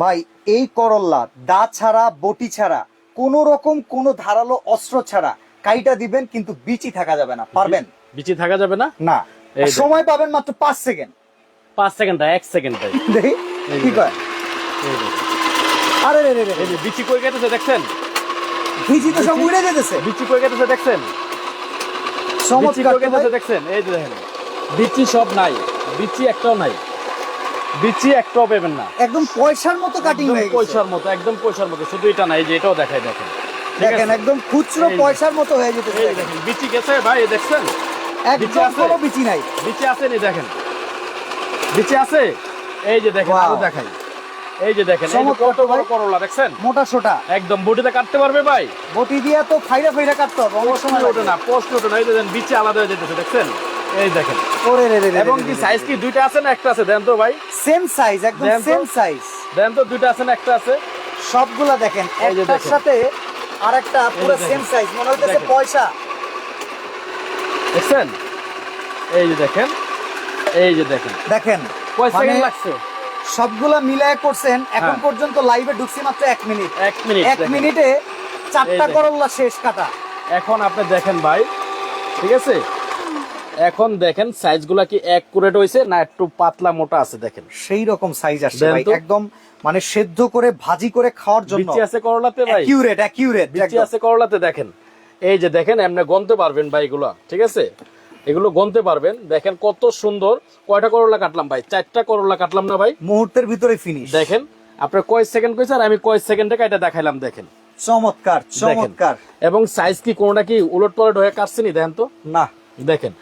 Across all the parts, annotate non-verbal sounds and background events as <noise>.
ভাই এই করল্লা দা ছাড়া বটি ছাড়া কোন রকম কোন ধারালো অস্ত্র ছাড়া কাইটা দিবেন কিন্তু বিচি থাকা যাবে না। পারবেন? বিচি থাকা যাবে না? না। সময় পাবেন মাত্র পাঁচ সেকেন্ড। পাঁচ সেকেন্ড এক সেকেন্ড দেখি কি কয়? আরে রে রে রে বিচি কই গেছে দেখছেন? ভিজি তো সব উড়ে যেতেছে। বিচি কই গেছে দেখছেন? বিচি গেছে দেখছেন? এই যে দেখেন। বিচি সব নাই বিচি একটাও নাই। বিচি একটাও পাবেন না। একদম পয়সার মতো কাটিং হয়ে গেছে। পয়সার মতো একদম পয়সার মতো শুধু এটা নাই এই যে এটাও দেখাই দেখেন। দেখেন একদম খুচরো পয়সার মতো হয়ে এই দেখেন। দেখেন বিচি গেছে ভাই দেখছেন? একদম? কোনো বিচি নাই। বিচি আছে নি দেখেন? বিচি আছে? এই যে দেখেন আরও দেখাই। এই যে দেখেন কত বড় করলা দেখছেন? মোটা সোটা। একদম বটিতে কাটতে পারবে ভাই। বটি দিয়ে তো ফাইরা ফাইরা কাটতে হবে অনেক সময় ওঠে না প্রশ্ন ওঠে না এই যে দেখেন বিচি আলাদা হয়ে যেতেছে দেখছেন? এই দেখেন। ওরে রে রে এবং কি সাইজ কি? দুইটা আছে না একটা আছে? দেন তো ভাই। সেম সাইজ একদম সেম সাইজ দেন তো দুইটা আছে না একটা আছে? সবগুলা দেখেন একটার। সাথে আরেকটা পুরো সেম সাইজ মনে দেখেন। পয়সা। দেখছেন? এই যে দেখেন। এই যে দেখেন। দেখেন কয় মানে সেকেন্ড লাগছে? সবগুলা মিলায় করছেন এখন হ্যাঁ। পর্যন্ত লাইভে ঢুকছি মাত্র এক মিনিট এক মিনিট এক মিনিটে চারটা করল্লা শেষ কাটা। এখন আপনি দেখেন ভাই ঠিক আছে? এখন দেখেন সাইজগুলা কি অ্যাকুরেট হইছে না একটু পাতলা মোটা আছে দেখেন? সেই রকম সাইজ আসছে ভাই একদম মানে সেদ্ধ করে ভাজি করে খাওয়ার জন্য। বিচি আছে করলাতে ভাই। অ্যাকিউরেট অ্যাকিউরেট বিচি আছে করলাতে দেখেন। এই যে দেখেন এমনি গনতে পারবেন ভাই এগুলা ঠিক আছে? এগুলো গনতে পারবেন। দেখেন কত সুন্দর। কয়টা করলা কাটলাম ভাই? চারটা করলা কাটলাম না ভাই? মুহূর্তের ভিতরে ফিনিশ দেখেন আপনার কয় সেকেন্ড কইছে আর আমি কয় সেকেন্ডে কাটা দেখাইলাম দেখেন। চমৎকার চমৎকার। এবং সাইজ কি কোনটা কি উলট পালট হয়ে কাটছেনি দেখেন তো? না। দেখেন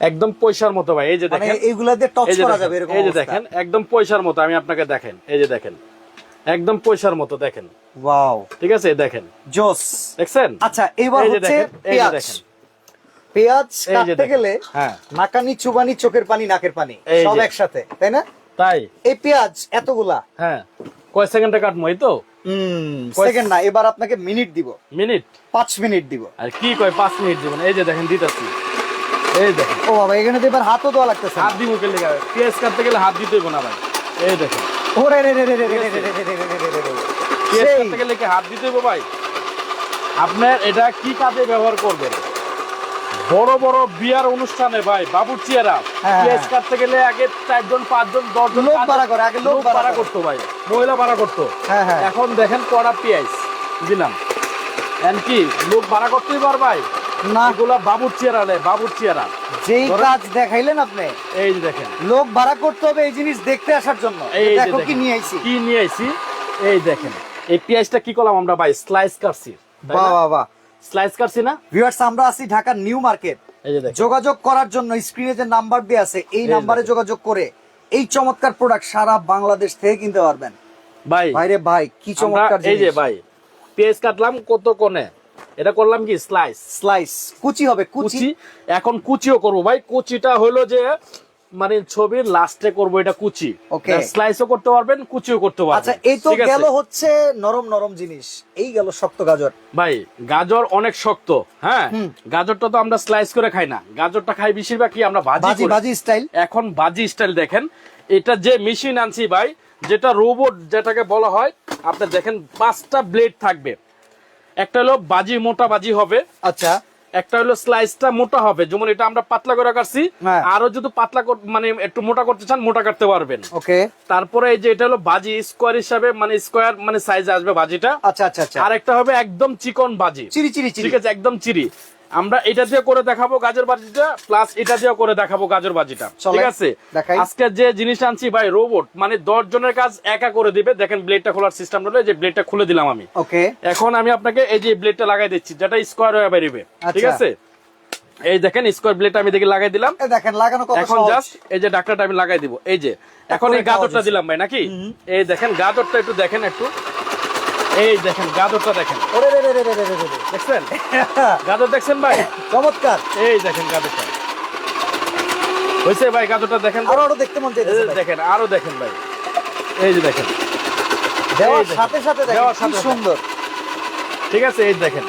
একদম পয়সার মতো ভাই এই যে মানে দেখেন। এইগুলা দিয়ে টচ করা দেখেন, যাবে এরকম এই যে দেখেন একদম পয়সার মতো আমি আপনাকে দেখেন এই যে দেখেন। একদম পয়সার মতো দেখেন। ওয়াও। ঠিক আছে দেখেন। জোস। দেখছেন? আচ্ছা এবার হচ্ছে পেঁয়াজ। পেঁয়াজ কাটতে গেলে হ্যাঁ। নাকানি চুবানি চোখের পানি নাকের পানি সব একসাথে তাই না? তাই। এই পেঁয়াজ এতগুলা। হ্যাঁ। কয় সেকেন্ডে কাটবো এই তো? সেকেন্ড না এবার আপনাকে মিনিট দিব। মিনিট? পাঁচ মিনিট দিব। আর কি কয় পাঁচ মিনিট জীবন এই যে দেখেন দিতেছি। এই দেখেন ও বাবা এখানে তো এবার হাতও দেওয়া লাগতেছে হাত দিয়ে মুখে লেগে পেঁয়াজ কাটতে গেলে হাত দিতে হইব না ভাই এই দেখেন ওরে রে রে রে রে রে রে রে রে রে রে রে রে রে। পেঁয়াজ কাটতে গেলে কি হাত দিতে হইব ভাই আপনার এটা কি কাজে ব্যবহার করবেন বড় বড় বিয়ার অনুষ্ঠানে ভাই বাবুর চেয়ারা হ্যাঁ, পেঁয়াজ হ্যাঁ। কাটতে গেলে আগে চারজন পাঁচজন দশজন লোক ভাড়া করে, আগে লোক ভাড়া করতো ভাই মহিলা ভাড়া করতো হ্যাঁ হ্যাঁ এখন দেখেন কড়া পেঁয়াজ দিলাম এমনকি লোক ভাড়া করতেই পার ভাই না। এগুলা বাবুর চেয়ারা নেই বাবুর চেয়ারা যেই কাজ দেখাইলেন আপনি এই যে দেখেন। লোক ভাড়া করতে হবে এই জিনিস দেখতে আসার জন্য। এই দেখো কি নিয়ে আইছি? কি নিয়ে আইছি? এই দেখেন। এই পেঁয়াজটা কি করলাম আমরা ভাই? স্লাইস কাটছি। বাহ বাহ বাহ। স্লাইস কাটছি না? ভিউয়ার্স আমরা আছি ঢাকার নিউ মার্কেট। যোগাযোগ করার জন্য স্ক্রিনে যে নাম্বার দেওয়া আছে এই এই নাম্বারে যোগাযোগ করে এই চমৎকার প্রোডাক্ট সারা বাংলাদেশ থেকে কিনতে পারবেন। ভাই। ভাইরে ভাই কি চমৎকার এই যে ভাই পেঁয়াজ কাটলাম কত কোণে? এটা করলাম কি? স্লাইস স্লাইস কুচি হবে কুচি। এখন কুচিও করব ভাই। কুচিটা হলো যে মানে ছবির লাস্টে করব এটা কুচি। Okay. স্লাইসও করতে পারবেন কুচিও করতে পারবেন। আচ্ছা এই তো গেল হচ্ছে নরম নরম জিনিস। এই গেল শক্ত গাজর। ভাই গাজর অনেক শক্ত হ্যাঁ? গাজরটা তো আমরা স্লাইস করে খাই না। গাজরটা খাই বেশিরভাগ কি আমরা ভাজি। বাজি স্টাইল এখন বাজি স্টাইল দেখেন। এটা যে মেশিন আনছি ভাই যেটা রোবট যেটাকে বলা হয় আপনি দেখেন পাঁচটা ব্লেড থাকবে। একটা হলো বাজি মোটা বাজি হবে। আচ্ছা। একটা হলো স্লাইসটা মোটা হবে। যেমন এটা আমরা পাতলা করে কাটছি হ্যাঁ। আরও যদি পাতলা মানে একটু মোটা করতে চান মোটা কাটতে পারবেন। ওকে। তারপরে এই যে এটা হলো বাজি স্কোয়ার হিসাবে মানে স্কোয়ার মানে সাইজ আসবে বাজিটা। আচ্ছা আচ্ছা আচ্ছা। আর একটা হবে একদম চিকন বাজি। চিরি চিরি চিরি। ঠিক আছে একদম চিরি। আমরা এটা দিয়ে করে দেখাবো গাজর বাজিটা প্লাস এটা দিয়ে করে দেখাবো গাজর বাজিটা। ঠিক আছে? আজকে যে জিনিস আনছি ভাই রোবট মানে দশ জনের কাজ একা করে দিবে। দেখেন ব্লেডটা খোলার সিস্টেম হলো যে ব্লেডটা খুলে দিলাম আমি। ওকে এখন আমি আপনাকে এই যে ব্লেডটা লাগাই দিচ্ছি যেটা স্কোয়ার হয়ে বেরিবে। ঠিক আচ্ছা। আছে? এই দেখেন স্কোয়ার ব্লেডটা আমি দেখে লাগাই দিলাম। দেখেন লাগানো কত এখন জাস্ট এই যে ডাক্তারটা আমি লাগাই দিব। এই যে এখন এই গাজরটা দিলাম ভাই নাকি? এই দেখেন গাজরটা একটু দেখেন একটু। এই দেখেন গাজরটা দেখেন। দেখছেন? <laughs> গাজর দেখছেন ভাই? চমৎকার। এই দেখেন গাজরটা। হয়েছে ভাই গাজরটা দেখেন আরও আরও দেখতে মন ভাই। দেখেন আরও দেখেন ভাই। এই যে দেখেন। দেওয়ার সাথে সাথে দেখেন। সুন্দর। ঠিক আছে এই দেখেন।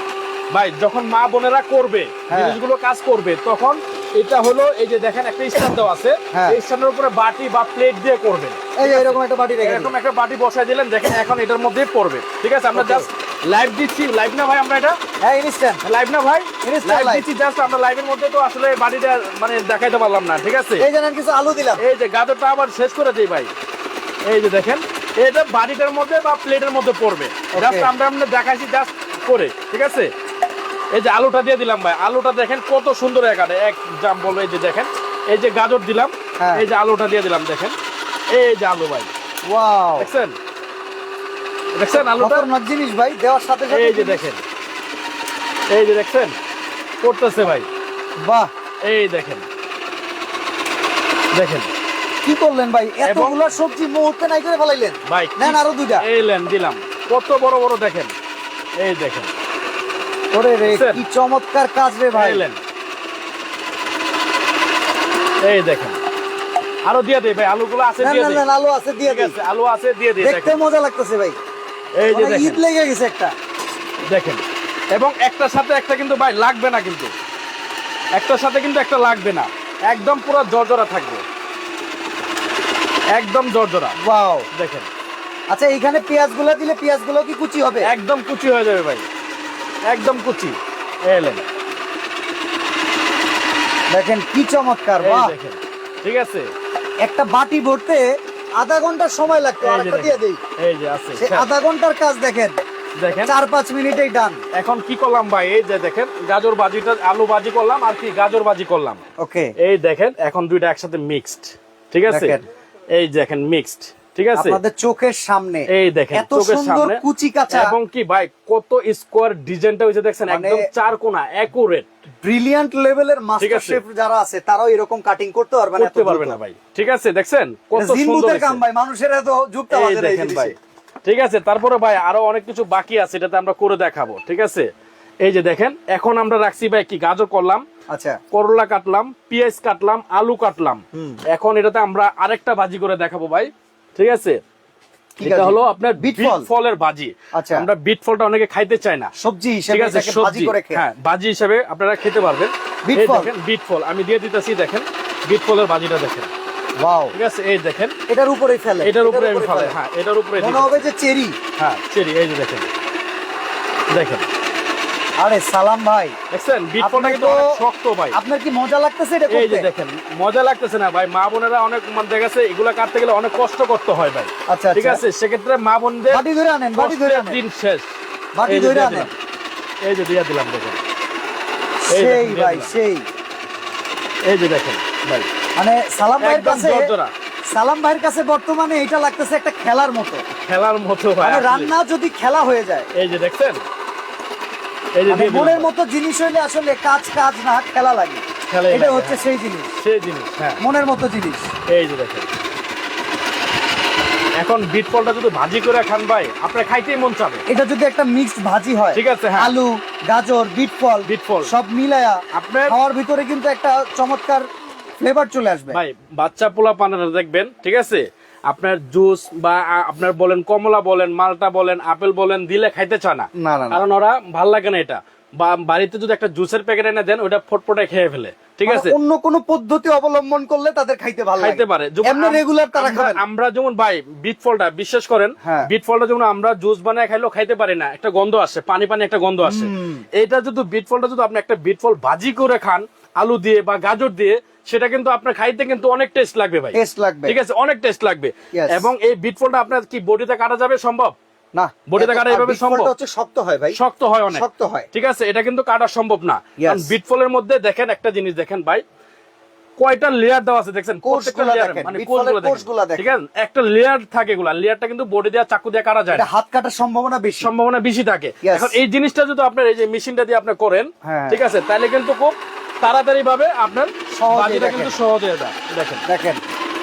ভাই যখন মা বোনেরা করবে হ্যাঁ। জিনিসগুলো কাজ করবে তখন এটা হলো এই যে দেখেন একটা স্ট্যান্ড দেওয়া আছে। হ্যাঁ। এই স্ট্যান্ডের উপরে বাটি বা প্লেট দিয়ে করবে এই এরকম একটা বাটি রেখে এরকম একটা বাটি বসাই দিলেন দেখেন এখন এটার মধ্যেই পড়বে। ঠিক আছে আমরা জাস্ট লাইভ দিচ্ছি। লাইভ না ভাই আমরা এটা? হ্যাঁ ইনস্ট্যান্ট লাইভ না ভাই? লাইভ দিচ্ছি জাস্ট আমরা লাইভের মধ্যে তো আসলে বাড়িটা মানে দেখাইতে পারলাম না ঠিক আছে? এই জানেন কিছু আলু দিলাম। এই যে গাজরটা আবার শেষ করে দিই ভাই। এই যে দেখেন এটা বাড়িটার মধ্যে বা প্লেটের মধ্যে পড়বে। জাস্ট আমরা আমরা দেখাইছি জাস্ট করে ঠিক আছে? এই যে আলুটা দিয়ে দিলাম ভাই। আলুটা দেখেন কত সুন্দর এক জাম বলব এই যে দেখেন। এই যে গাজর দিলাম। হ্যাঁ। এই যে আলুটা দিয়ে দিলাম দেখেন। এই যে আলু ভাই। ওয়াও দেখছেন? দেখছেন আলুটা? খতরনাক জিনিস ভাই দেওয়ার সাথে সাথে এই যে দেখেন। এই যে দেখছেন? করতেছে ভাই। বাহ। এই দেখেন। দেখেন। কি করলেন ভাই? এতগুলো সবজি মুহূর্তে নাই করে ফেলাইলেন। ভাই নেন আরও দুইটা। এই লেন দিলাম। কত বড় বড় দেখেন। এই দেখেন। ওরে রে কি চমৎকার কাজ রে ভাই। এই দেখেন। আরও দিয়ে দেই ভাই আলুগুলো আছে দিয়ে দেই নেন, আলু আছে দিয়ে ঠিক আলু আছে দিয়ে দিই দেখতে মজা লাগতেছে ভাই। এই যে মানে ঈদ লেগে গেছে একটা। দেখেন। এবং একটার সাথে একটা কিন্তু ভাই লাগবে না কিন্তু। একটার সাথে কিন্তু একটা লাগবে না। একদম পুরো জর্জরা থাকবে। একদম জর্জরা। ওয়াও দেখেন। আচ্ছা এইখানে পেঁয়াজগুলো দিলে পেঁয়াজগুলো কি কুচি হবে? একদম কুচি হয়ে যাবে ভাই। একদম কুচি। এলেন দেখেন কি চমৎকার বাহ। দেখেন। ঠিক আছে? একটা বাটি ভরতে আধা ঘণ্টা সময় লাগতো আরেকটা দিয়ে দেই। এই যে আছে সে আধা ঘণ্টার কাজ দেখেন দেখেন। চার পাঁচ মিনিটেই ডান। এখন কি করলাম ভাই? এই যে দেখেন গাজর বাজিটা আলু বাজি করলাম আর কি গাজর বাজি করলাম। ওকে এই দেখেন এখন দুইটা একসাথে মিক্সড ঠিক আছে? এই দেখেন মিক্সড ঠিক আছে? আপনাদের চোখের সামনে। এই দেখেন এত সুন্দর কুচি কাঁচা। এবং কি ভাই কত স্কোয়ার ডিজাইনটা হয়েছে দেখছেন মানে- একদম চার অ্যাকুরেট ব্রিলিয়ান্ট লেভেলের মাস্টার শেফ যারা আছে তারাও এরকম কাটিং করতে পারবে না করতে পারবে না ভাই। ঠিক আছে দেখছেন? কত সুন্দর কাম ভাই মানুষের এত যুক্ত দেখেন ভাই। ঠিক আছে তারপরে ভাই আরও অনেক কিছু বাকি আছে এটাতে আমরা করে দেখাবো ঠিক আছে? এই যে দেখেন এখন আমরা রাখছি ভাই কি গাজর করলাম আচ্ছা। করলা কাটলাম পেঁয়াজ কাটলাম আলু কাটলাম। এখন এটাতে আমরা আরেকটা ভাজি করে দেখাবো ভাই। ঠিক আছে? এটা হলো আপনার বিট ফলের ভাজি আচ্ছা। আমরা বিট ফলটা অনেকে খাইতে চায় না। সবজি হিসেবে ভাজি করে হ্যাঁ ভাজি হিসেবে আপনারা খেতে পারবেন। বিট ফল? দেখেন বিট ফল। আমি দিয়ে দিতেছি দেখেন বিট ফলের ভাজিটা দেখেন। ওয়াও। ঠিক আছে এই দেখেন। এটার উপরেই ফেলে। এটার উপরে আমি ফেলে হ্যাঁ এটার উপরে মনে হবে যে চেরি। হ্যাঁ চেরি এই যে দেখেন। দেখেন। আরে সালাম ভাই। দেখছেন বিট আপনি ফলটা কিন্তু শক্ত ভাই। আপনার কি মজা লাগতেছে এটা এই যে দেখেন মজা লাগতেছে না ভাই। মা বোনেরা অনেক মানে এগুলা কাটতে গেলে অনেক কষ্ট করতে হয় ভাই। আচ্ছা ঠিক আচ্ছা। আছে সেক্ষেত্রে মা বোনদের বাটি ধরে আনেন বাটি ধরে আনেন। দিন শেষ। বাটি ধরে আনেন। এই যে দিয়ে দিলাম দেখেন। সেই ভাই সেই। এই যে দেখেন ভাই। মানে সালাম ভাইয়ের কাছে সালাম ভাইয়ের কাছে বর্তমানে এটা লাগতেছে একটা খেলার মতো। খেলার মতো ভাই মানে রান্না যদি খেলা হয়ে যায়। এই যে দেখছেন এই যে মানে দিয়ে দিলাম মনের মতো জিনিস হইলে আসলে কাজ কাজ না খেলা লাগে। এটা হচ্ছে হ্যাঁ। সেই জিনিস। সেই জিনিস হ্যাঁ। মনের মতো জিনিস। এই যে দেখেন। এখন বিট ফলটা যদি ভাজি করে খান ভাই আপনার খাইতেই মন চাবে। এটা যদি একটা মিক্সড ভাজি হয় ঠিক আছে, হ্যাঁ। আলু গাজর বিট ফল বিট ফল। সব মিলায়া আপনার খাওয়ার ভিতরে কিন্তু একটা চমৎকার ফ্লেভার চলে আসবে। ভাই বাচ্চা পোলা পানারা দেখবেন ঠিক আছে? আপনার জুস বা আপনার বলেন কমলা বলেন মালটা বলেন আপেল বলেন দিলে খাইতে চায় না। কারণ ওরা ভালো লাগে না এটা। বা বাড়িতে যদি একটা জুসের প্যাকেট এনে দেন ওটা ফটফটে খেয়ে ফেলে। ঠিক মানে আছে? অন্য কোনো পদ্ধতি অবলম্বন করলে তাদের খাইতে ভালো খাইতে পারে। এমনি রেগুলার তারা আমরা- খাবে আমরা যেমন ভাই বিট ফলটা বিশ্বাস করেন হ্যাঁ। বিট ফলটা যেমন আমরা জুস বানায় খাইলেও খাইতে পারি না একটা গন্ধ আসে পানি পানি একটা গন্ধ আসে। এটা যদি বিট ফলটা যদি আপনি একটা বিট ফল ভাজি করে খান আলু দিয়ে বা গাজর দিয়ে সেটা কিন্তু আপনার খাইতে কিন্তু অনেক টেস্ট লাগবে ভাই। টেস্ট লাগবে। ঠিক আছে? অনেক টেস্ট লাগবে। এবং এই বিট ফলটা আপনার কি বডিতে কাটা যাবে সম্ভব? না। বডিতে কাটা এভাবে সম্ভব? হচ্ছে শক্ত হয় ভাই। শক্ত হয় অনেক। শক্ত হয়। ঠিক আছে? এটা কিন্তু কাটা সম্ভব না। কারণ বিট মধ্যে দেখেন একটা জিনিস দেখেন ভাই কয়টা লেয়ার দেওয়া আছে দেখছেন? প্রত্যেকটা কোষগুলা মানে কোষগুলো দেখেন। ঠিক আছে? একটা লেয়ার থাকে এগুলা। লেয়ারটা কিন্তু বডি দিয়ে চাকু দিয়ে কাটা যায় এটা হাত কাটার সম্ভাবনা বেশি। সম্ভাবনা বেশি থাকে। এখন এই জিনিসটা যদি আপনার এই যে মেশিনটা দিয়ে আপনি করেন হ্যাঁ। ঠিক আছে? তাহলে কিন্তু খুব তাড়াতাড়ি ভাবে আপনার দেখেন। কিন্তু সহজ দেখেন। দেখেন।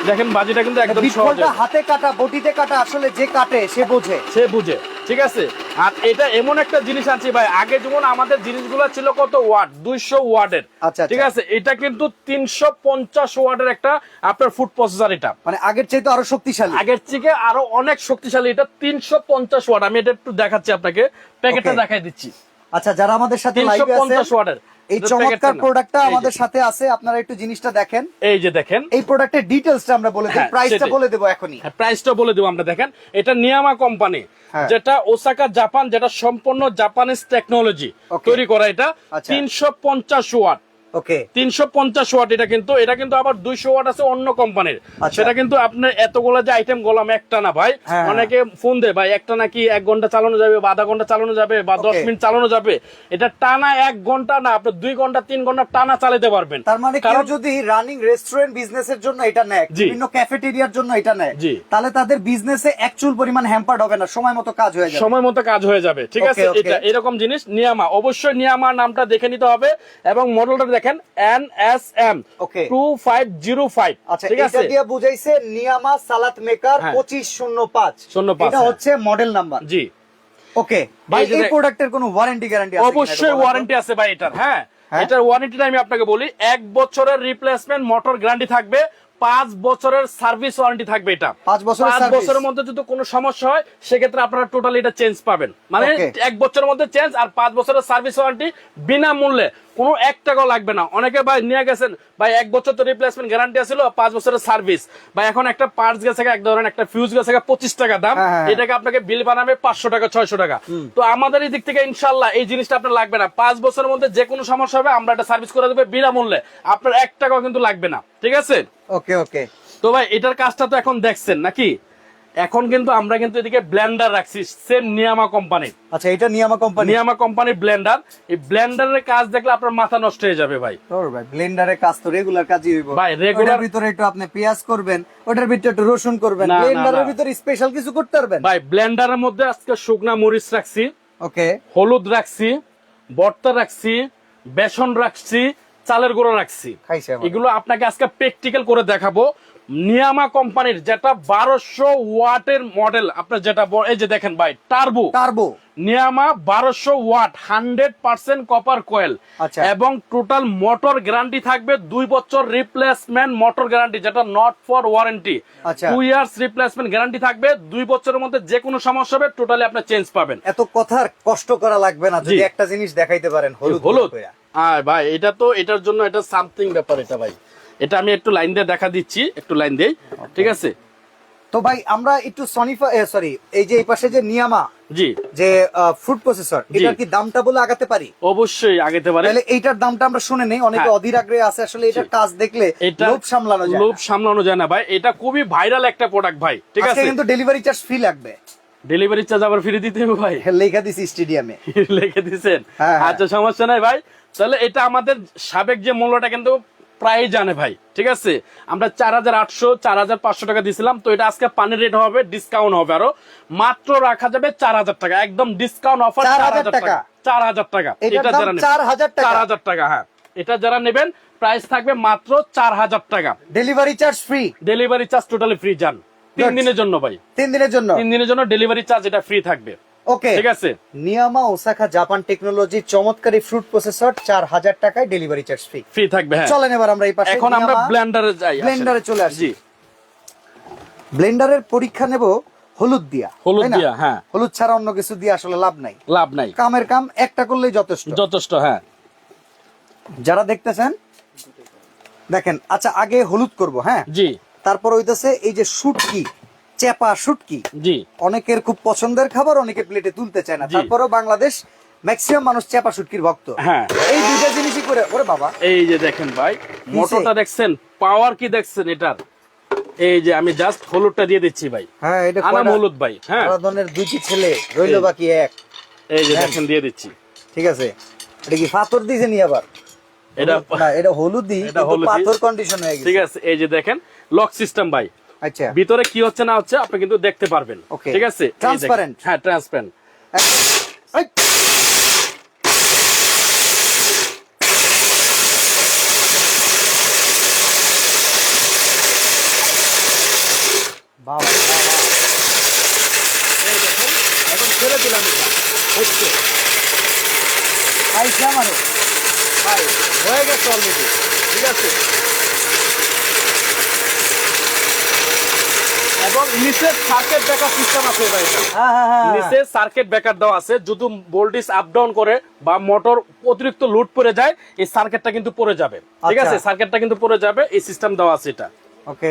দেখেন বাজিটা কিন্তু একদম সহজ হাতে কাটা বটিতে কাটা আসলে যে কাটে সে বোঝে। সে বুঝে। ঠিক আছে? আর এটা এমন একটা জিনিস আছে ভাই আগে যেমন আমাদের জিনিসগুলো ছিল কত ওয়াট? দুইশো ওয়াটের। আচ্ছা, ঠিক আচ্ছা। আছে? এটা কিন্তু তিনশো পঞ্চাশ ওয়াটের একটা আপনার ফুড প্রসেসর এটা। মানে আগের চাইতে আরও শক্তিশালী। আগের থেকে আরও অনেক শক্তিশালী। এটা তিনশো পঞ্চাশ ওয়াট। আমি এটা একটু দেখাচ্ছি আপনাকে। প্যাকেটটা দেখাই দিচ্ছি। আচ্ছা যারা আমাদের সাথে তিনশো লাইভে ওয়াটের। এই চমৎকার প্রোডাক্টটা আমাদের সাথে আছে। আপনারা একটু জিনিসটা দেখেন। এই যে দেখেন। এই প্রোডাক্টের ডিটেলসটা আমরা বলে দেব হ্যাঁ, প্রাইসটা বলে দেব এখনই। হ্যাঁ প্রাইসটা বলে দেব আমরা দেখেন। এটা নিয়ামা কোম্পানি হ্যাঁ। যেটা ওসাকা জাপান যেটা সম্পূর্ণ জাপানিজ টেকনোলজি তৈরি করা এটা। আচ্ছা। তিনশো পঞ্চাশ ওয়াট। ওকে তিনশো পঞ্চাশ ওয়াট এটা কিন্তু এটা কিন্তু আবার দুইশো ওয়াট আছে অন্য কোম্পানির। সেটা কিন্তু আপনার এতগুলো যে আইটেম গোলাম একটা না ভাই। অনেকে ফোন দেয় ভাই একটা নাকি এক ঘণ্টা চালানো যাবে বা আধা ঘণ্টা চালানো যাবে বা দশ Okay. মিনিট চালানো যাবে। এটা টানা এক ঘণ্টা না আপনি দুই ঘণ্টা তিন ঘণ্টা টানা চালাতে পারবেন। তার মানে কেউ যদি রানিং রেস্টুরেন্ট বিজনেসের জন্য এটা নেয় বিভিন্ন ক্যাফেটেরিয়ার জন্য এটা নেয় তাহলে তাদের বিজনেসে অ্যাকচুয়াল পরিমাণ হ্যাম্পার্ড হবে না সময় মতো কাজ হয়ে যাবে। সময় মতো কাজ হয়ে যাবে ঠিক আছে? এটা এরকম জিনিস নিয়ামা। অবশ্যই নিয়ামা নামটা দেখে নিতে হবে এবং মডেলটা দেখেন N S M Okay. Two five zero five আচ্ছা ঠিক আছে? দিয়ে বুঝাইছে নিয়ামা সালাত মেকার হ্যাঁ। পঁচিশ শূন্য পাঁচ। 05 এটা হ্যাঁ। হচ্ছে মডেল নাম্বার জি। ওকে ভাই, এই প্রোডাক্টের কোনো ওয়ারেন্টি গ্যারান্টি আছে অবশ্যই ওয়ারেন্টি আছে ভাই এটার হ্যাঁ? হ্যাঁ? এটার ওয়ারেন্টিটা আমি আপনাকে বলি এক বছরের রিপ্লেসমেন্ট মোটর গ্যারান্টি থাকবে পাঁচ বছরের সার্ভিস ওয়ারেন্টি থাকবে এটা। পাঁচ বছরের পাঁচ বছরের মধ্যে যদি কোনো সমস্যা হয় সেক্ষেত্রে আপনারা টোটালি এটা চেঞ্জ পাবেন। মানে এক বছরের মধ্যে চেঞ্জ আর পাঁচ বছরের সার্ভিস ওয়ারেন্টি বিনামূল্যে। কোনো এক টাকাও লাগবে না। অনেকে ভাই নিয়ে গেছেন ভাই এক বছর তো রিপ্লেসমেন্ট গ্যারান্টি আছিল পাঁচ বছরের সার্ভিস ভাই এখন একটা পার্টস গেছে এক ধরনের একটা ফিউজ গেছে পঁচিশ টাকা দাম। হ্যাঁ, হ্যাঁ। এটাকে আপনাকে বিল বানাবে পাঁচশো টাকা ছয়শো টাকা। তো আমাদের এই দিক থেকে ইনশাল্লাহ এই জিনিসটা আপনার লাগবে না। পাঁচ বছরের মধ্যে যে কোনো সমস্যা হবে আমরা এটা সার্ভিস করে দেবো বিনামূল্যে। আপনার এক টাকাও কিন্তু লাগবে না। ঠিক আছে? ওকে ওকে তো ভাই এটার কাজটা তো এখন দেখছেন নাকি? এখন কিন্তু আমরা কিন্তু এদিকে ব্লেন্ডার রাখছি সেম নিয়ামা কোম্পানি আচ্ছা এটা নিয়ামা কোম্পানি নিয়ামা কোম্পানির ব্লেন্ডার। এই ব্লেন্ডারের কাজ দেখলে আপনার মাথা নষ্ট হয়ে যাবে ভাই। ভাই ব্লেন্ডারের কাজ তো রেগুলার কাজই হইব। ভাই, ওটার ভিতরে একটু আপনি পেঁয়াজ করবেন ওটার ভিতরে একটু রসুন করবেন। ব্লেন্ডারের ভিতরে স্পেশাল কিছু করতে পারবেন? ভাই ব্লেন্ডারের মধ্যে আজকে শুকনা মরিচ রাখছি ওকে। হলুদ রাখছি ভর্তা রাখছি বেসন রাখছি চালের গুঁড়ো রাখছি। এগুলো আপনাকে আজকে প্র্যাকটিক্যাল করে দেখাবো। নিয়ামা কোম্পানির যেটা বারোশো ওয়াটের মডেল আপনার যেটা এই যে দেখেন ভাই টার্বো। টার্বো। নিয়ামা বারোশো watt hundred percent copper coil. আচ্ছা। এবং টোটাল মোটর গ্যারান্টি থাকবে দুই বছর রিপ্লেসমেন্ট মোটর গ্যারান্টি যেটা নট ফর ওয়ারেন্টি আচ্ছা। টু ইয়ার্স রিপ্লেসমেন্ট গ্যারান্টি থাকবে দুই বছরের মধ্যে যে কোনো সমস্যা হবে টোটালি আপনার চেঞ্জ পাবেন। এত কথার কষ্ট করা লাগবে না যদি একটা জিনিস দেখাইতে পারেন হলুদ হলুদ। আয় ভাই এটা তো এটার জন্য এটা সামথিং ব্যাপার এটা ভাই। এটা আমি একটু লাইন দিয়ে দেখা দিচ্ছি একটু লাইন দিয়ে ঠিক আছে? তো ভাই আমরা একটু সনিফা সরি এই যে এই পাশে যে নিয়ামা জি। যে ফুড প্রসেসর। এটার কি দামটা বলে আগাতে পারি? অবশ্যই আগেতে পারে তাহলে এইটার দামটা আমরা শুনে নেই অনেকে হ্যাঁ। অধীর আগ্রহে আছে আসলে এটার জি। কাজ দেখলে এটা লোভ সামলানো যায় লোভ। সামলানো যায় না ভাই। এটা খুবই ভাইরাল একটা প্রোডাক্ট ভাই ঠিক আছে? কিন্তু ডেলিভারি চার্জ ফ্রি লাগবে। ডেলিভারি চার্জ আবার ফিরে দিতে হবে ভাই? লেখা দিছি স্টেডিয়ামে <laughs> লেখা দিছেন? হ্যাঁ, হ্যাঁ। আচ্ছা সমস্যা নাই ভাই। তাহলে এটা আমাদের সাবেক যে মূল্যটা কিন্তু প্রায় জানে ভাই ঠিক আছে? আমরা চার হাজার আটশো চার হাজার পাঁচশো টাকা দিছিলাম তো এটা আজকে পানির রেট হবে ডিসকাউন্ট হবে আরও। মাত্র রাখা যাবে চার হাজার টাকা একদম ডিসকাউন্ট অফার চার হাজার টাকা। চার হাজার টাকা এটা যারা 4,000 টাকা। চার হাজার টাকা হ্যাঁ। এটা যারা নেবেন প্রাইস থাকবে মাত্র চার হাজার টাকা। Delivery charge free delivery charge totally free যান তিন দিনের জন্য ভাই। তিন দিনের জন্য। তিন দিনের জন্য ডেলিভারি চার্জ এটা ফ্রি থাকবে। ওকে ঠিক আছে। নিয়ামা ওসাকা জাপান টেকনোলজি চমৎকারী ফ্রুট প্রসেসর চার হাজার টাকায় ডেলিভারি চার্জ ফ্রি ফ্রি থাকবে হ্যাঁ। চলেন এবার আমরা এই পাশে এখন আমরা ব্লেন্ডারে যাই ব্লেন্ডারে চলে আসি। ব্লেন্ডারের পরীক্ষা নেব হলুদ দিয়া হলুদ দিয়া, হ্যাঁ। হলুদ ছাড়া অন্য কিছু দিয়ে আসলে লাভ নাই। লাভ নাই। কামের কাম একটা করলেই যথেষ্ট। যথেষ্ট হ্যাঁ। যারা দেখতেছেন দেখেন আচ্ছা আগে হলুদ করব হ্যাঁ? জি। তারপর হইতেছে এই যে শুটকি। চেপা শুটকি। জি। অনেকের খুব পছন্দের খাবার অনেকে প্লেটে তুলতে চায় না। তারপরেও বাংলাদেশ ম্যাক্সিমাম মানুষ চেপা শুটকির ভক্ত। হ্যাঁ। এই দুইটা জিনিসই করে ওরে বাবা। এই যে দেখেন ভাই মোটরটা দেখছেন? পাওয়ার কি দেখছেন এটার? এই যে আমি জাস্ট হলুদটা দিয়ে দিচ্ছি ভাই। হ্যাঁ এটা আনাম হলুদ ভাই হ্যাঁ। আরাধনের দুইটি ছেলে রইল। বাকি এক। এই যে হ্যাঁ। দেখেন দিয়ে দিচ্ছি। ঠিক আছে। এটা কি পাথর দিয়েছে নি আবার? এটা না এটা হলুদি এটা পাথর কন্ডিশন হয়ে গেছে। ঠিক আছে এই যে দেখেন লক সিস্টেম ভাই। আচ্ছা। ভিতরে কি হচ্ছে না হচ্ছে আপনি কিন্তু দেখতে পারবেন। ঠিক আছে? ট্রান্সপারেন্ট হ্যাঁ ট্রান্সপারেন্ট দেখেন এখন ছেড়ে দিলাম। হচ্ছে খাইছে আমারে। হয়ে গেছে অলরেডি ঠিক আছে? এবং নিচে সার্কিট ব্রেকার সিস্টেম আছে ভাই। এটা হ্যাঁ হ্যাঁ হ্যাঁ। নিচে সার্কিট ব্রেকার দেওয়া আছে যদি ভোল্টেজ আপ ডাউন করে বা মোটর অতিরিক্ত লোড পড়ে যায় এই সার্কিটটা কিন্তু পড়ে যাবে। ঠিক আচ্ছা। আছে? সার্কিটটা কিন্তু পড়ে যাবে এই সিস্টেম দেওয়া আছে এটা। ওকে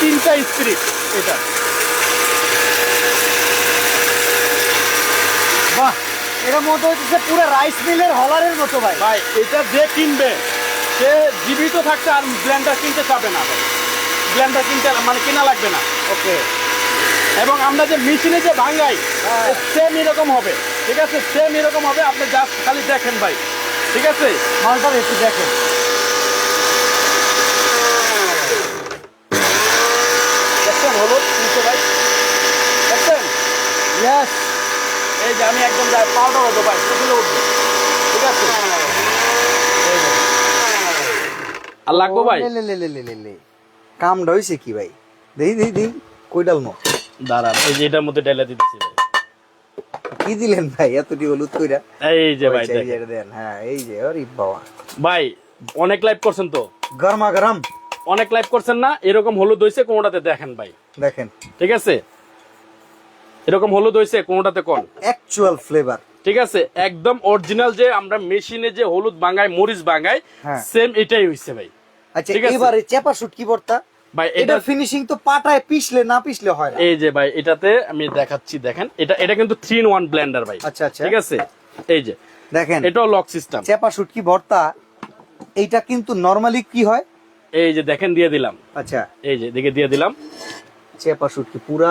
তিনটা স্পিরিট এটা। এর মতো হচ্ছে পুরো রাইস মিলের হলারের মতো ভাই। ভাই এটা যে কিনবে সে জীবিত থাকতে আর ব্ল্যান্ডার কিনতে চাবে না ব্ল্যান্ডার কিনতে মানে কেনা লাগবে না। ওকে এবং আমরা যে মেশিনে যে ভাঙাই হ্যাঁ। সেম এরকম হবে। ঠিক আছে? সেম এরকম হবে। আপনি জাস্ট খালি দেখেন ভাই। ঠিক আছে? মালটা একটু দেখেন। দেখছেন হলো তিনশো ভাই? দেখছেন? ইয়েস এই যে আমি একদম যাই পাউডার হতো ভাই সেগুলো উঠবে। ঠিক আছে? আর লাগবো ভাই? লে লে লে লে লে লে। লে কামটা হইছে কি ভাই? দেই দেই দেই কই ডালমো দাঁড়ান এই যে এটার মধ্যে ডাইলা দিতেছি ভাই। কি দিলেন ভাই এতটি হলুদ কইরা? এই যে ভাই দেন হ্যাঁ এই যে আরে বাবা। ভাই অনেক লাইভ করছেন তো? গরমা গরম। অনেক লাইভ করছেন না? এরকম হলুদ হয়েছে কোনটাতে দেখেন ভাই। দেখেন। ঠিক আছে? এরকম হলুদ হয়েছে কোনটাতে কোন? অ্যাকচুয়াল ফ্লেভার ঠিক আছে একদম অরিজিনাল যে আমরা মেশিনে যে হলুদ বাঙাই মরিচ বাঙাই হ্যাঁ। সেম এটাই হইছে ভাই। আচ্ছা এবারে চেপা শুট কি বর্তা ভাই এটা ফিনিশিং তো পাটায় পিছলে না পিছলে হয় না। এই যে ভাই এটাতে আমি দেখাচ্ছি দেখেন। এটা এটা কিন্তু থ্রি ইন ওয়ান ব্লেন্ডার ভাই। আচ্ছা আচ্ছা। ঠিক আছে? এই যে। দেখেন। এটাও লক সিস্টেম চেপা শুট কি ভর্তা? এইটা কিন্তু নরমালি কি হয়? এই যে দেখেন দিয়ে দিলাম। আচ্ছা। এই যে দেখে দিয়ে দিলাম। চেপা শুট কি পুরা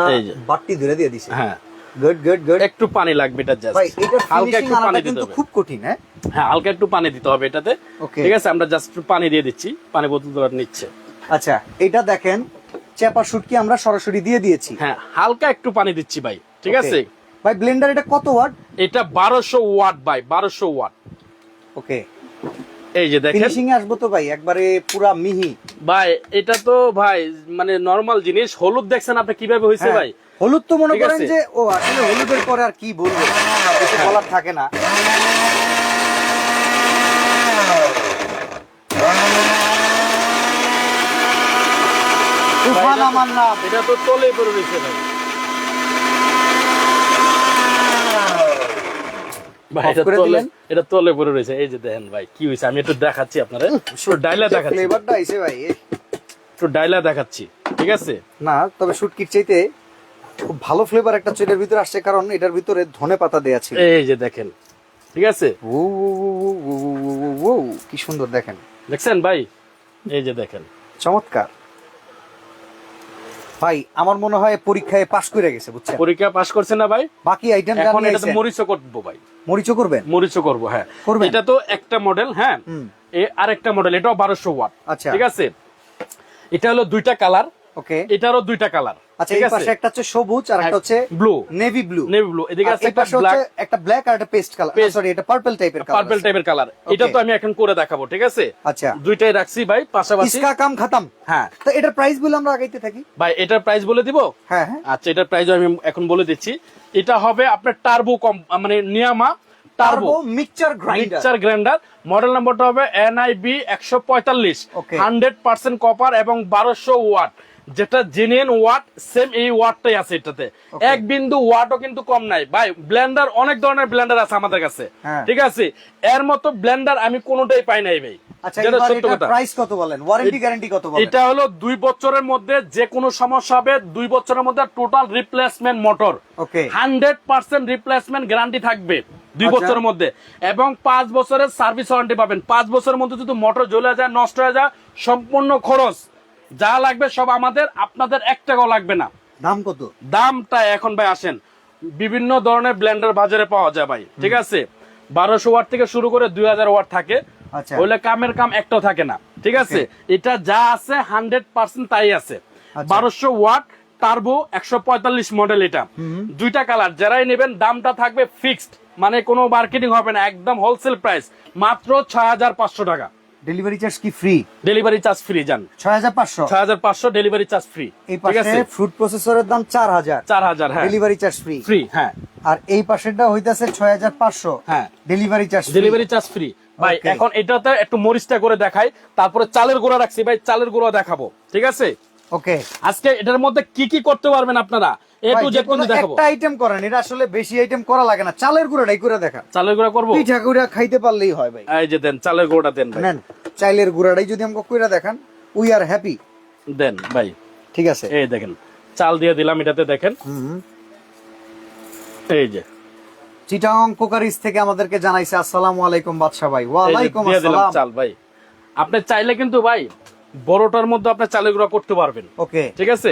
এই ধরে দিয়ে দিছে। হ্যাঁ। গুড গুড গুড একটু পানি লাগবে এটা জাস্ট ভাই এটা হালকা একটু পানি দিতে হবে। খুব কঠিন হ্যাঁ? হ্যাঁ হালকা একটু পানি দিতে হবে এটাতে. ঠিক আছে আমরা জাস্ট পানি দিয়ে দিচ্ছি। পানি বোতল দেওয়ার নিচ্ছে। আচ্ছা এটা দেখেন চেপা শুট কি আমরা সরাসরি দিয়ে দিয়েছি। হ্যাঁ হালকা একটু পানি দিচ্ছি ভাই। ঠিক আছে? ভাই ব্লেন্ডার এটা কত ওয়াট এটা বারোশো ওয়াট ভাই বারোশো ওয়াট ওকে। এই যে দেখেন। ফিনিশিং আসব তো ভাই একবারে পুরা মিহি। ভাই এটা তো ভাই মানে নর্মাল জিনিস। হলুদ দেখছেন আপনি কীভাবে হয়েছে হ্যাঁ, ভাই? হলুদ তো মনে করেন যে ও আসলে হলুদের পরে আর কি বলব? কিছু বলার থাকে না। তুফান এটা তো- আমার নাম। এটা তো তলে পড়ে রয়েছে ভাই। না তবে চাইতে খুব ভালো ফ্লেভার একটা ভিতরে আসছে কারণ এটার ভিতরে ধনে পাতা দেয়া ছিল এই যে দেখেন ঠিক আছে কি সুন্দর দেখেন দেখছেন ভাই এই যে দেখেন চমৎকার ভাই আমার মনে হয় পরীক্ষায় পাস করে গেছে বুঝছেন? পরীক্ষা পাস করছে না ভাই? বাকি আইটেম এখন এটা তো মরিচও করব ভাই। মরিচও করবেন? মরিচও করব হ্যাঁ। করবেন? এটা তো একটা মডেল হ্যাঁ। এ আরেকটা মডেল এটাও 1200 ওয়াট। আচ্ছা। ঠিক আছে? এটা হলো দুইটা কালার ওকে এটারও দুইটা কালার আচ্ছা ঠিক এই পাশে একটা হচ্ছে সবুজ আর একটা হচ্ছে blue navy blue navy blue এদিকে আছে একটা ব্ল্যাক একটা ব্ল্যাক আর একটা পেস্ট কালার সরি এটা পার্পল টাইপের কালার পার্পল টাইপের কালার এটা তো আমি এখন করে দেখাবো ঠিক আছে? আচ্ছা। দুইটাই রাখছি ভাই পাশাপাশি ইসকা কাম খতম। হ্যাঁ। তো এটার প্রাইস বলে আমরা আগাইতে থাকি। ভাই এটার প্রাইস বলে দিব? হ্যাঁ হ্যাঁ। আচ্ছা এটার প্রাইস আমি এখন বলে দিচ্ছি। এটা হবে আপনার টার্বো কম মানে Niyama turbo mixture grinder mixture grinder model নাম্বারটা হবে এনআইবি একশো পঁয়তাল্লিশ। Okay. হান্ড্রেড পার্সেন্ট কপার এবং বারোশো ওয়াট যেটা জেনুইন ওয়াট সেম এই ওয়াটটাই আছে এটাতে। এক বিন্দু ওয়াটও কিন্তু কম নাই। ভাই ব্লেন্ডার অনেক ধরনের ব্লেন্ডার আছে আমাদের কাছে। হ্যাঁ। ঠিক আছে? এর মতো ব্লেন্ডার আমি কোনোটাই পাই নাই ভাই। আচ্ছা এটা হলো দুই বছরের মধ্যে যে কোনো সমস্যা হবে দুই বছরের মধ্যে total replacement motor hundred percent replacement guarantee থাকবে দুই আচ্ছা। বছরের মধ্যে। এবং পাঁচ বছরের সার্ভিস ওয়ারেন্টি পাবেন। পাঁচ বছরের মধ্যে যদি মোটর জ্বলে যায় নষ্ট হয়ে যায় সম্পূর্ণ খরচ। যা লাগবে সব আমাদের আপনাদের এক টাকাও লাগবে না। দাম কত? দামটা এখন ভাই আসেন বিভিন্ন ধরনের ব্লেন্ডার বাজারে পাওয়া যায় ভাই ঠিক আছে? বারোশো ওয়াট থেকে শুরু করে দুই হাজার ওয়াট থাকে আচ্ছা। হইলে কামের কাম একটাও থাকে না ঠিক আছে? এটা যা আছে হান্ড্রেড পার্সেন্ট তাই আছে। আচ্ছা। বারোশো ওয়াট টার্বো একশো পঁয়তাল্লিশ মডেল এটা। দুইটা কালার যারাই নেবেন দামটা থাকবে ফিক্সড মানে কোনো মার্কেটিং হবে না একদম হোলসেল প্রাইস মাত্র ছয় হাজার পাঁচশো টাকা। ডেলিভারি চার্জ কি free delivery charge free delivery charge free এই পাশে ফ্রুট প্রসেসরের দাম চার হাজার চার হাজার হ্যাঁ। ডেলিভারি চার্জ ফ্রি ফ্রি হ্যাঁ। আর এই পাশেরটা হইতাছে ছয় হাজার পাঁচশো। হ্যাঁ। Delivery charge delivery charge free ভাই এখন এটাতে একটু মরিচটা করে দেখাই তারপরে চালের গুঁড়া রাখছি ভাই চালের গুঁড়া দেখাবো ঠিক আছে? ওকে আজকে এটার মধ্যে কি কি করতে পারবেন আপনারা? এ টু জেড কিন্তু দেখাবো? একটা আইটেম করেন এটা আসলে বেশি আইটেম করা লাগে না। চালের গুঁড়াটাই করে দেখা চালের গুঁড়া করব? পিঠা গুঁড়া খাইতে পারলেই হয় ভাই। এই যে দেন চালের গুঁড়াটা দেন ভাই। নেন চাইলের গুঁড়াটাই যদি আমাকে কইরা দেখান উই আর হ্যাপি দেন ভাই। ঠিক আছে। এই দেখেন চাল দিয়ে দিলাম এটাতে দেখেন। এই যে। চিটাং কোকারিস থেকে আমাদেরকে জানাইছে আসসালামু আলাইকুম বাদশা ভাই। আসসালাম। চাল ভাই। আপনি চাইলে কিন্তু ভাই বড়টার মধ্যে আপনি চালের গুঁড়া করতে পারবেন। ওকে। ঠিক আছে?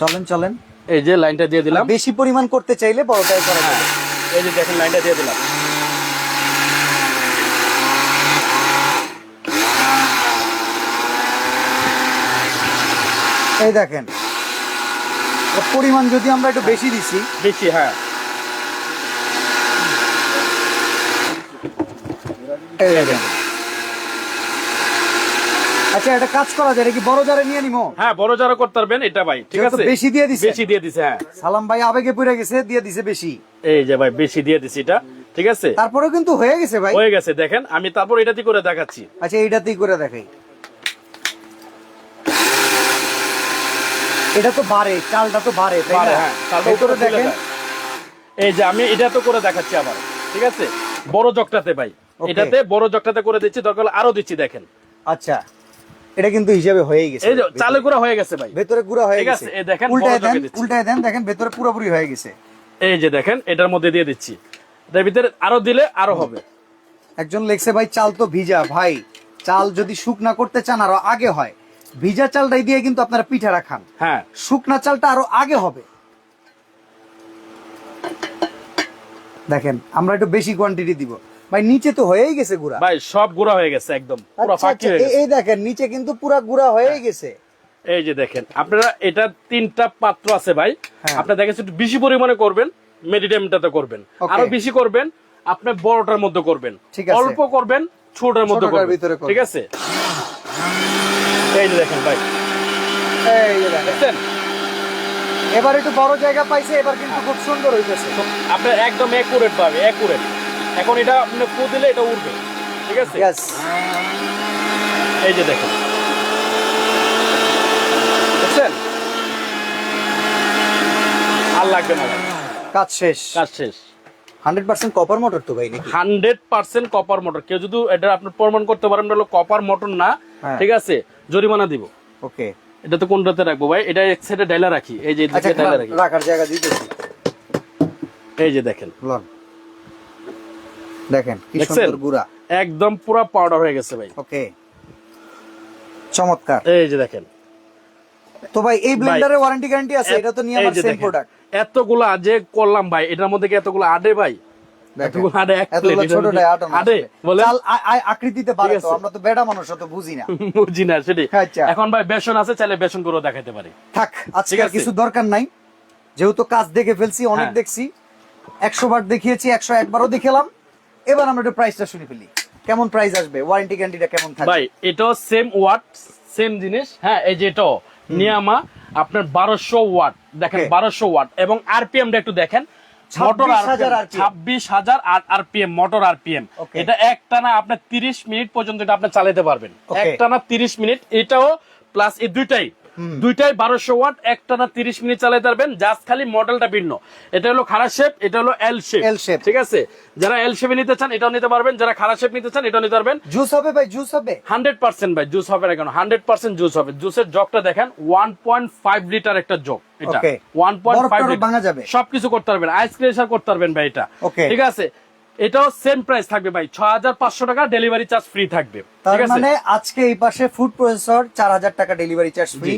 চলেন চলেন। এই যে লাইনটা দিয়ে দিলাম। বেশি পরিমাণ করতে চাইলে বড়টাই করা যাবে। এই যে দেখেন লাইনটা দিয়ে দিলাম। এই দেখেন। পরিমাণ যদি আমরা একটু বেশি দিছি। বেশি হ্যাঁ। এই দেখেন। আচ্ছা একটা কাজ করা যায় এটা কি বড় জারে নিয়ে নিমো? হ্যাঁ বড় যারা করতে পারবেন এটা ভাই ঠিক আছে? বেশি দিয়ে দিছে। বেশি দিয়ে দিছে হ্যাঁ। সালাম ভাই আবেগে পড়ে গেছে দিয়ে দিছে বেশি। এই যে ভাই বেশি দিয়ে দিছি এটা ঠিক আছে? তারপরেও কিন্তু হয়ে গেছে ভাই। হয়ে গেছে দেখেন আমি তারপর এটাতে করে দেখাচ্ছি। আচ্ছা এইটাতেই করে দেখাই। এটা তো বাড়ে চালটা তো বাড়ে হ্যাঁ তারপর উপরে দেখেন। এই যে আমি এটা তো করে দেখাচ্ছি আবার ঠিক আছে? বড় জগটাতে ভাই এটাতে বড় জগটাতে করে দিচ্ছি দরকার আরও দিচ্ছি দেখেন। আচ্ছা। এটা কিন্তু হিসাবে হয়ে গেছে। এই চালে হয়ে গেছে ভাই। ভেতরে গুঁড়া হয়ে গেছে। দেখেন, উল্টায় দেন উল্টায় দেন দেখেন ভেতরে পুরোপুরি হয়ে গেছে। এই যে দেখেন এটার মধ্যে দিয়ে দিচ্ছি। এটার ভিতরে আরও দিলে আরও হবে। একজন লেখছে ভাই চাল তো ভিজা ভাই। চাল যদি শুকনা করতে চান আরও আগে হয়। ভিজা চালটাই দিয়ে কিন্তু আপনারা পিঠারা খান হ্যাঁ। শুকনা চালটা আরও আগে হবে। দেখেন আমরা একটু বেশি কোয়ান্টিটি দিব। ভাই নিচে তো হয়েই গেছে গুড়া। ভাই সব গুঁড়া হয়ে গেছে একদম পুরো আচ্ছা, ফাঁকি আচ্ছা, হয়ে গেছে। এই দেখেন নিচে কিন্তু পুরা গুড়া হয়েই গেছে। এই যে দেখেন আপনারা এটা তিনটা পাত্র আছে ভাই। হ্যাঁ। আপনারা দেখেন একটু বেশি পরিমাণে করবেন মেডিটামটাতে করবেন। আরও বেশি করবেন আপনি বড়টার মধ্যে করবেন। অল্প করবেন ছোটটার মধ্যে করবেন। ভিতরে ঠিক আছে? এই যে দেখেন ভাই। এই যে দেখেন। এবার একটু বড় জায়গা পাইছে এবার কিন্তু খুব সুন্দর হইতেছে। আপনার একদম একুরেট পাবে একুরেট এখন এটা আপনি ফু দিলে এটা উঠবে ঠিক আছে? এই যে দেখেন। দেখছেন? আর লাগবে না কাজ শেষ। কাজ শেষ। হান্ড্রেড পার্সেন্ট কপার মোটর তো ভাই নাকি? হান্ড্রেড পার্সেন্ট কপার মোটর কেউ যদি এটা আপনি প্রমাণ করতে পারেন হলো কপার মোটর না। হ্যাঁ। ঠিক আছে? জরিমানা দিব। ওকে এটা তো কোনটাতে রাখব ভাই? এটা এক সাইডে ডাইলা রাখি। এই যে আচ্ছা ডাইলা রাখি। রাখার জায়গা দিতেছি। এই যে দেখেন। লন। দেখেন কি সুন্দর গুড়া। একদম পুরো পাউডার হয়ে গেছে ভাই। ওকে। চমৎকার। এই যে দেখেন। তো ভাই এই ব্লেন্ডারে ওয়ারেন্টি গ্যারান্টি আছে এটা তো নিয়ে আমার সেম প্রোডাক্ট এতগুলো যে করলাম ভাই এটার মধ্যে কি এতগুলো আডে ভাই? <laughs> আচ্ছা। এখন ভাই বেসন আছে চাইলে বেসন করে দেখাতে পারি। থাক আজকে আর কিছু দরকার নাই। যেহেতু কাজ দেখে ফেলছি অনেক হ্যাঁ। দেখছি। একশো বার দেখিয়েছি একশো একবারও দেখালাম। এবার আমরা একটু প্রাইসটা শুনে ফেলি। কেমন প্রাইস আসবে? ওয়ারেন্টি গ্যারান্টিটা কেমন থাকবে? ভাই এটাও সেম ওয়াট সেম জিনিস। হ্যাঁ এই যে এটাও। নিয়ামা আপনার বারোশো ওয়াট দেখেন. বারোশো ওয়াট এবং আরপিএম টা একটু দেখেন। মোটর 26,000 ছাব্বিশ হাজার আরপিএম মোটর আরপিএম. এটা একটানা আপনার তিরিশ মিনিট পর্যন্ত এটা আপনি চালাতে পারবেন। একটানা তিরিশ মিনিট এটাও প্লাস এই দুইটাই। দুইটাই বারোশো ওয়াট একটানা তিরিশ মিনিট চালাতে পারবেন জাস্ট খালি মডেলটা ভিন্ন। এটা হলো খারাপ শেপ এটা হলো এল শেপ L shape। ঠিক আছে? যারা এল শেপে নিতে চান এটাও নিতে পারবেন যারা খারাপ শেপ নিতে চান এটাও নিতে পারবেন। জুস হবে ভাই জুস হবে। হান্ড্রেড পার্সেন্ট ভাই জুস হবে না কেন? হান্ড্রেড পার্সেন্ট জুস হবে। জুসের জগটা দেখেন ওয়ান পয়েন্ট ফাইভ লিটার একটা জগ এটা। ওয়ান পয়েন্ট ফাইভ যাবে? সবকিছু করতে পারবেন আইস ক্রেশার করতে পারবেন ভাই এটা। ঠিক আছে? এটাও সেম প্রাইস থাকবে ভাই। ছয় হাজার পাঁচশো টাকা ডেলিভারি চার্জ ফ্রি থাকবে। তার মানে আজকে এই পাশে ফুড প্রসেসর চার হাজার টাকা ডেলিভারি চার্জ ফ্রি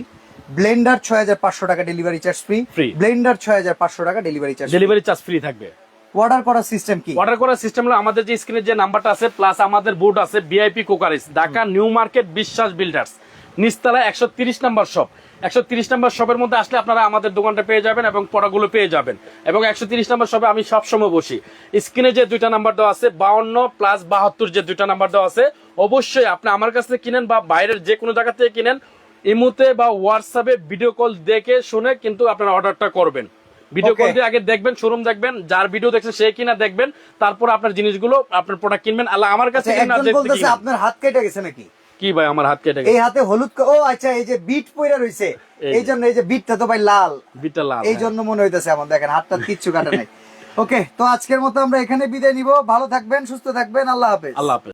ব্লেন্ডার ছয় হাজার পাঁচশো টাকা ডেলিভারি চার্জ ফ্রি। ব্লেন্ডার ছয় হাজার পাঁচশো টাকা delivery charge delivery charge free থাকবে। অর্ডার করার সিস্টেম কি? অর্ডার করার সিস্টেম হলো আমাদের যে স্ক্রিনে যে নাম্বারটা আছে প্লাস আমাদের বোর্ড আছে BIP কোকারিস Dhaka new market Biswas builders নিচতলা একশো তিরিশ নাম্বার শপ একশো তিরিশ নাম্বার শপের মধ্যে আসলে আপনারা আমাদের দোকানটা পেয়ে যাবেন এবং পড়াগুলো পেয়ে যাবেন। এবং একশো তিরিশ নাম্বার শপে আমি সবসময় বসি। স্ক্রিনে যে দুইটা নাম্বার দেওয়া আছে বাউন্ন প্লাস বাহাত্তর যে দুইটা নাম্বার দেওয়া আছে অবশ্যই আপনি আমার কাছ থেকে কিনেন বা বাইরের যে কোনো জায়গা থেকে কিনেন ইমুতে বা হোয়াটসঅ্যাপে ভিডিও কল দেখে শুনে কিন্তু আপনারা অর্ডারটা করবেন। ভিডিও কল দিয়ে আগে দেখবেন শোরুম দেখবেন যার ভিডিও দেখছে সে কিনা দেখবেন তারপর আপনার জিনিসগুলো আপনার প্রোডাক্ট কিনবেন। আল্লাহ আমার কাছে আচ্ছা, আপনার হাত কেটে গেছে নাকি? কি ভাই আমার হাত কেটে গেছে? এই হাতে হলুদ ও আচ্ছা এই যে বিট পইরা রইছে। এই এই জন্য এই যে বিটটা তো ভাই লাল। বিটটা লাল এই হ্যাঁ। জন্য মনে হইতাছে আমার দেখেন হাতটা কিচ্ছু কাটে নাই। <laughs> ওকে তো আজকের মতো আমরা এখানে বিদায় নিব। ভালো থাকবেন সুস্থ থাকবেন। আল্লাহ হাফেজ। আল্লাহ হাফেজ।